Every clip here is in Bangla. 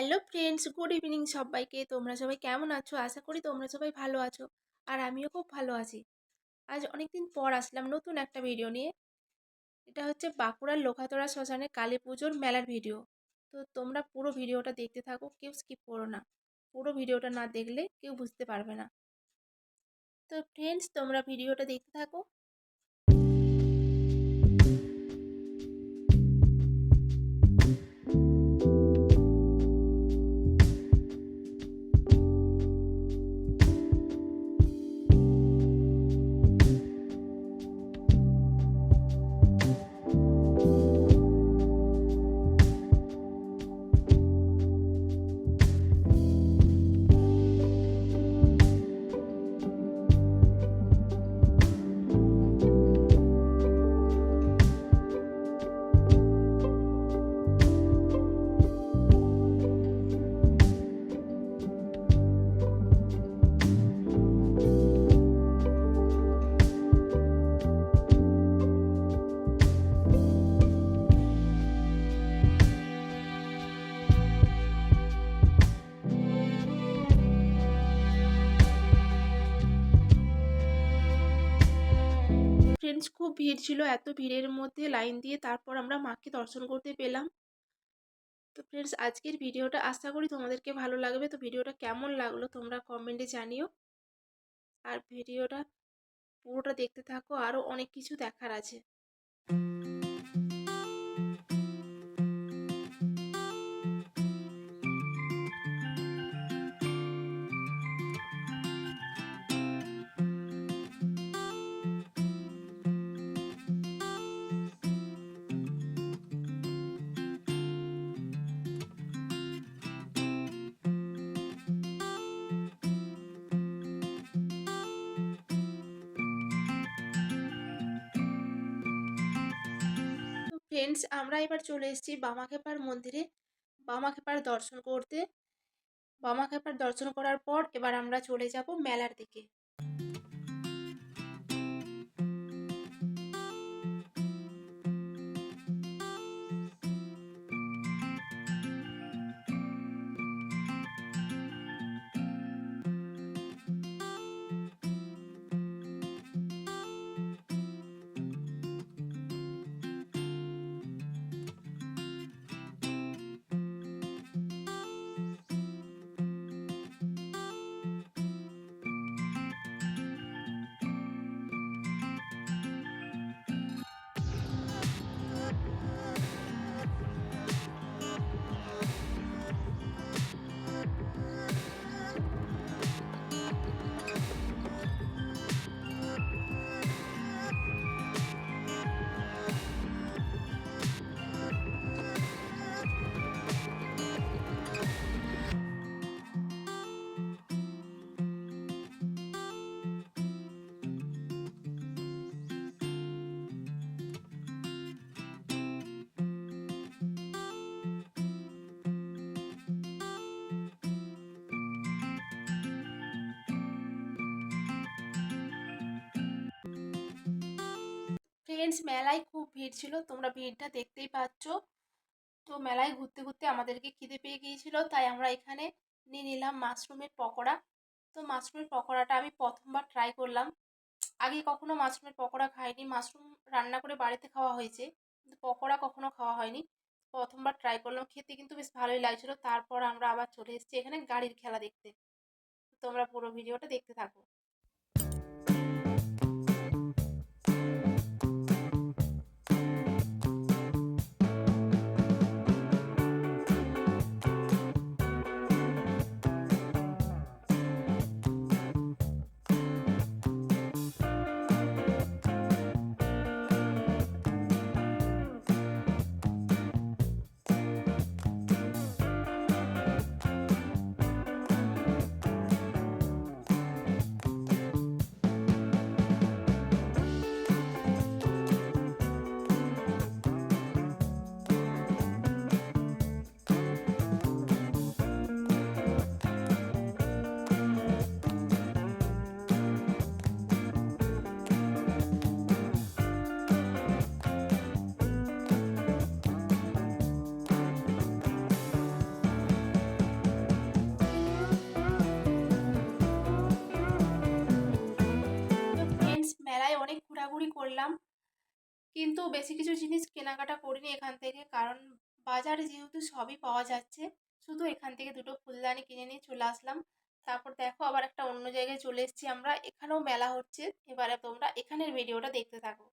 হ্যালো ফ্রেন্ডস গুড ইভিনিং সবাইকে। তোমরা সবাই কেমন আছো? আশা করি তোমরা সবাই ভালো আছো। আর আমিও খুব ভালো আছি। আজ অনেকদিন পর আসলাম নতুন একটা ভিডিও নিয়ে। এটা হচ্ছে বাঁকুড়ার লোকাতরা শ্মশানে কালী পুজোর মেলার ভিডিও তো তোমরা পুরো ভিডিওটা দেখতে থাকো, কেউ স্কিপ করো না। পুরো ভিডিওটা না দেখলে কেউ বুঝতে পারবে না। তো ফ্রেন্ডস তোমরা ভিডিওটা দেখতে থাকো। ফ্রেন্ডস খুব ভিড় ছিল, এত ভিড়ের মধ্যে লাইন দিয়ে তারপর আমরা মাকে দর্শন করতে পেলাম। তো ফ্রেন্ডস আজকের ভিডিওটা আশা করি তোমাদেরকে ভালো লাগবে। তো ভিডিওটা কেমন লাগল তোমরা কমেন্টে জানিও। আর ভিডিওটা পুরোটা দেখতে থাকো আরও অনেক কিছু দেখার আছে। ফ্রেন্ডস আমরা এবার চলে এসেছি বামাখেপার মন্দিরে। বামাখ্যাপার দর্শন করতে। বামাখেপার দর্শন করার পর এবার আমরা চলে যাব মেলার দিকে। মেলায় খুব ভিড় ছিল। তোমরা ভিড়টা দেখতেই পাচ্ছ। তো মেলায় ঘুরতে ঘুরতে আমাদেরকে খিদে পেয়ে গিয়েছিল। তাই আমরা এখানে নিয়ে নিলাম মাশরুমের পকোড়া। তো মাশরুমের পকোড়াটা আমি প্রথমবার ট্রাই করলাম। আগে কখনো মাশরুমের পকোড়া খাইনি। মাশরুম রান্না করে বাড়িতে খাওয়া হয়েছে। কিন্তু পকোড়া কখনো খাওয়া হয়নি। প্রথমবার ট্রাই করলাম। খেতে কিন্তু বেশ ভালোই লাগছিল। তারপর আমরা আবার চলে এসেছি এখানে গাড়ির খেলা দেখতে। তোমরা পুরো ভিডিওটা দেখতে থাকো। অনেক ঘোরাঘুরি করলাম। কিন্তু বেশি কিছু জিনিস কেনাকাটা করিনি এখান থেকে। কারণ বাজারে যেহেতু সবই পাওয়া যাচ্ছে, শুধু এখান থেকে দুটো ফুলদানি কিনে নিয়ে চলে আসলাম। তারপর দেখো আবার একটা অন্য জায়গায় চলে এসেছি আমরা। এখানেও মেলা হচ্ছে। এবারে তোমরা এখানের ভিডিওটা দেখতে থাকো।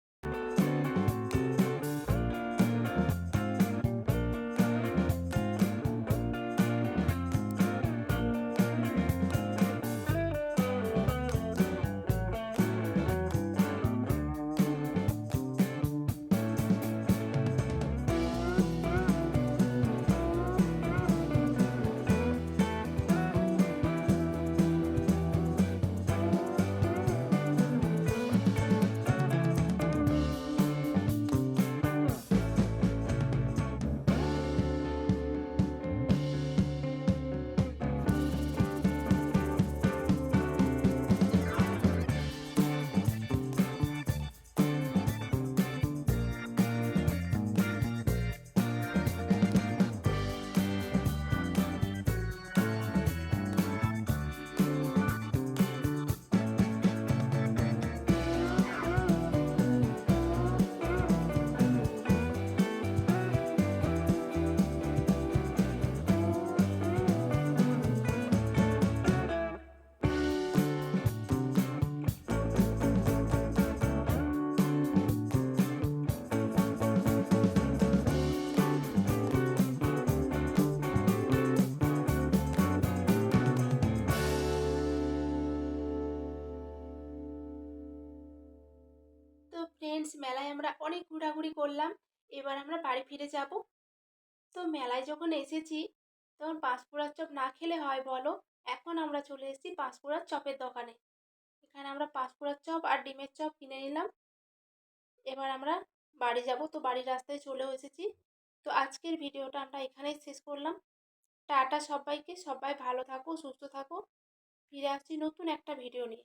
ফ্রেন্ডস মেলায় আমরা অনেক ঘোরাঘুরি করলাম। এবার আমরা বাড়ি ফিরে যাব। তো মেলায় যখন এসেছি, তখন পাঁশকুড়ার চপ না খেলে হয় বলো? এখন আমরা চলে এসেছি পাঁশকুড়ার চপের দোকানে। এখানে আমরা পাঁশকুড়ার চপ আর ডিমের চপ কিনে নিলাম। এবার আমরা বাড়ি যাব। তো বাড়ির রাস্তায় চলেও এসেছি। তো আজকের ভিডিওটা আমরা এখানেই শেষ করলাম। টাটা সবাইকে। সবাই ভালো থাকো, সুস্থ থাকো। ফিরে আসছি নতুন একটা ভিডিও নিয়ে।